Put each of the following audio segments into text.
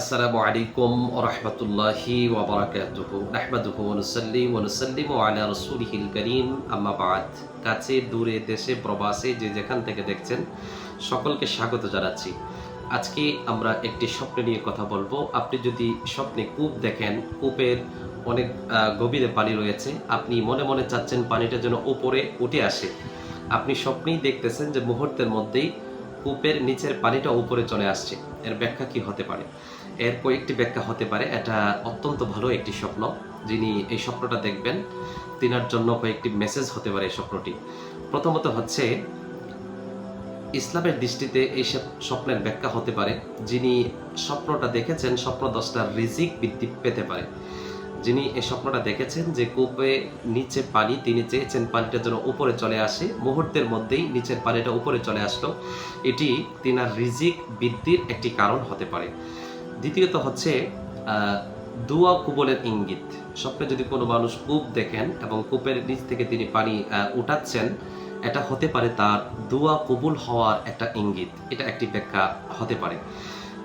আসসালামু আলাইকুম ওরহমতুল্লাহি ওবরাকাতুহু নাহমাদুহু ওয়া নুসাল্লি ওয়া নুসাল্লিমু আলা রাসূলিহিল কারীম। আম্মা বাদ। কাছে, দূরে, দেশে, প্রবাসে যে যেখান থেকে দেখছেন, সকলকে স্বাগত জানাচ্ছি। আজকে আমরা একটি স্বপ্ন নিয়ে কথা বলব। আপনি যদি স্বপ্নে কূপ দেখেন, কূপের অনেক গভীরে পানি রয়েছে, আপনি মনে মনে চাচ্ছেন পানিটা যেন উপরে উঠে আসে। আপনি স্বপ্নেই দেখতেছেন যে মুহূর্তের মধ্যেই কূপের নিচের পানিটা উপরে চলে আসছে। এর ব্যাখ্যা কি হতে পারে? এর কয়েকটি ব্যাখ্যা হতে পারে। এটা অত্যন্ত ভালো একটি স্বপ্ন। যিনি এই স্বপ্নটা দেখবেন, তিনার জন্য কয়েকটি মেসেজ হতে পারে এই স্বপ্নটি। প্রথমত হচ্ছে, ইসলামের দৃষ্টিতে এই সব- স্বপ্নের ব্যাখ্যা হতে পারে। যিনি স্বপ্নটা দেখেছেন স্বপ্ন দশটা রিজিক বৃদ্ধি পেতে পারে। যিনি এই স্বপ্নটা দেখেছেন যে কূপে নিচে পানি, তিনি চেয়েছেন পানিটা যেন উপরে চলে আসে, মুহূর্তের মধ্যেই নিচের পানিটা উপরে চলে আসলো। এটি তিনার রিজিক বৃদ্ধির একটি কারণ হতে পারে। দ্বিতীয়ত হচ্ছে দুয়া কুবলের ইঙ্গিত। স্বপ্নে যদি কোনো মানুষ কূপ দেখেন এবং কূপের নিচ থেকে তিনি পানি উঠাচ্ছেন, এটা হতে পারে তার দুয়া কবুল হওয়ার একটা ইঙ্গিত। এটা একটি ব্যাখ্যা হতে পারে।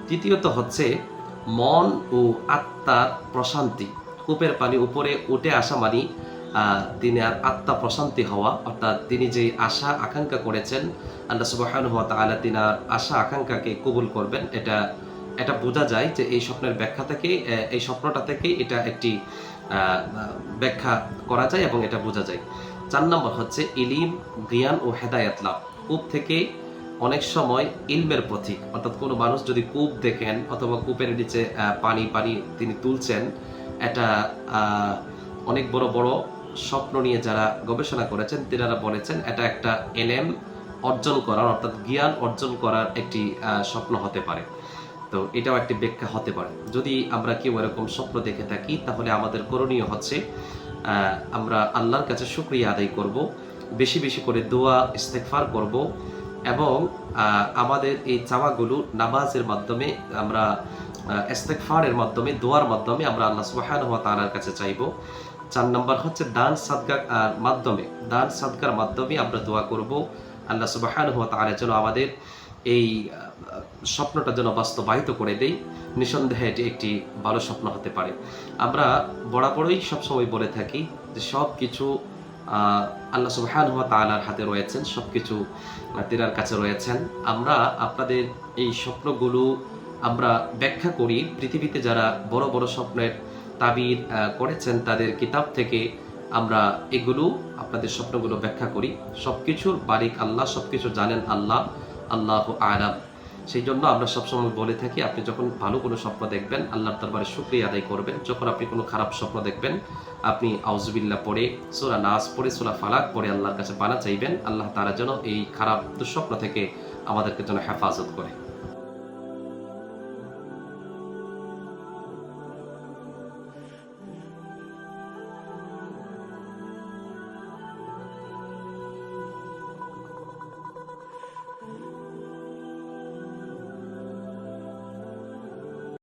তৃতীয়ত হচ্ছে, মন ও আত্মার প্রশান্তি। কূপের পানি উপরে উঠে আসা মানে তিনি আর আত্মা প্রশান্তি হওয়া, অর্থাৎ তিনি যে আশা, আকাঙ্ক্ষা করেছেন, আল্লাহ সুবহানাহু ওয়া তাআলা তিনার আশা, আকাঙ্ক্ষাকে কবুল করবেন। এটা এটা বোঝা যায় যে এই স্বপ্নের ব্যাখ্যা থেকে এই স্বপ্নটা থেকে এটা একটি ব্যাখ্যা করা যায় এবং এটা বোঝা যায়। চার নম্বর হচ্ছে ইলিম, জ্ঞান ও হেদায়াত লাভ। কূপ থেকে অনেক সময় ইলমের প্রতীক অর্থাৎ কোনো মানুষ যদি কূপ দেখেন অথবা কূপের নিচে পানি পানি তিনি তুলছেন এটা অনেক বড় বড় স্বপ্ন নিয়ে যারা গবেষণা করেছেন, তিনারা বলেছেন এটা একটা এলএম অর্জন করার, অর্থাৎ জ্ঞান অর্জন করার একটি স্বপ্ন হতে পারে। তো এটাও একটি ব্যাখ্যা হতে পারে। যদি আমরা কেউ এরকম স্বপ্ন দেখে থাকি, তাহলে আমাদের করণীয় হচ্ছে আমরা আল্লাহর কাছে শুক্রিয়া আদায় করব, বেশি বেশি করে দোয়া ইস্তেকফার করব এবং আমাদের এই চাওয়াগুলো নামাজের মাধ্যমে আমরা ইস্তেকফারের মাধ্যমে, দোয়ার মাধ্যমে আমরা আল্লাহ সুবহানাহু ওয়া তাআলার কাছে চাইব। চার নম্বর হচ্ছে দান সাদগার মাধ্যমে। দান সাদগার মাধ্যমে আমরা দোয়া করব। আল্লাহ সুবহানাহু ওয়া তাআলা যেন আমাদের এই স্বপ্নটা যেন বাস্তবায়িত করে দেই। নিঃসন্দেহে এটি একটি ভালো স্বপ্ন হতে পারে। আমরা বরাবরই সবসময় বলে থাকি যে সব কিছু আল্লাহ সুবহানাহু ওয়া তালার হাতে রয়েছেন সব কিছু তিনার কাছে রয়েছেন। আমরা আপনাদের এই স্বপ্নগুলো আমরা ব্যাখ্যা করি, পৃথিবীতে যারা বড় বড় স্বপ্নের তাবির করেছেন তাদের কিতাব থেকে আমরা এগুলো, আপনাদের স্বপ্নগুলো ব্যাখ্যা করি। সবকিছুর বারিক আল্লাহ, সবকিছু জানেন আল্লাহ আল্লাহ আলাম। সেই জন্য আমরা সবসময় বলে থাকি, আপনি যখন ভালো কোনো স্বপ্ন দেখবেন, আল্লাহর দরবারে শুক্রিয়া আদায় করবেন। যখন আপনি কোনো খারাপ স্বপ্ন দেখবেন, আপনি আউজবিল্লা পড়ে, সোরা নাস পড়ে, সোরা ফালাক পড়ে আল্লাহর কাছে পানা চাইবেন। আল্লাহ তারা যেন এই খারাপ দুঃস্বপ্ন থেকে আমাদেরকে যেন হেফাজত করে।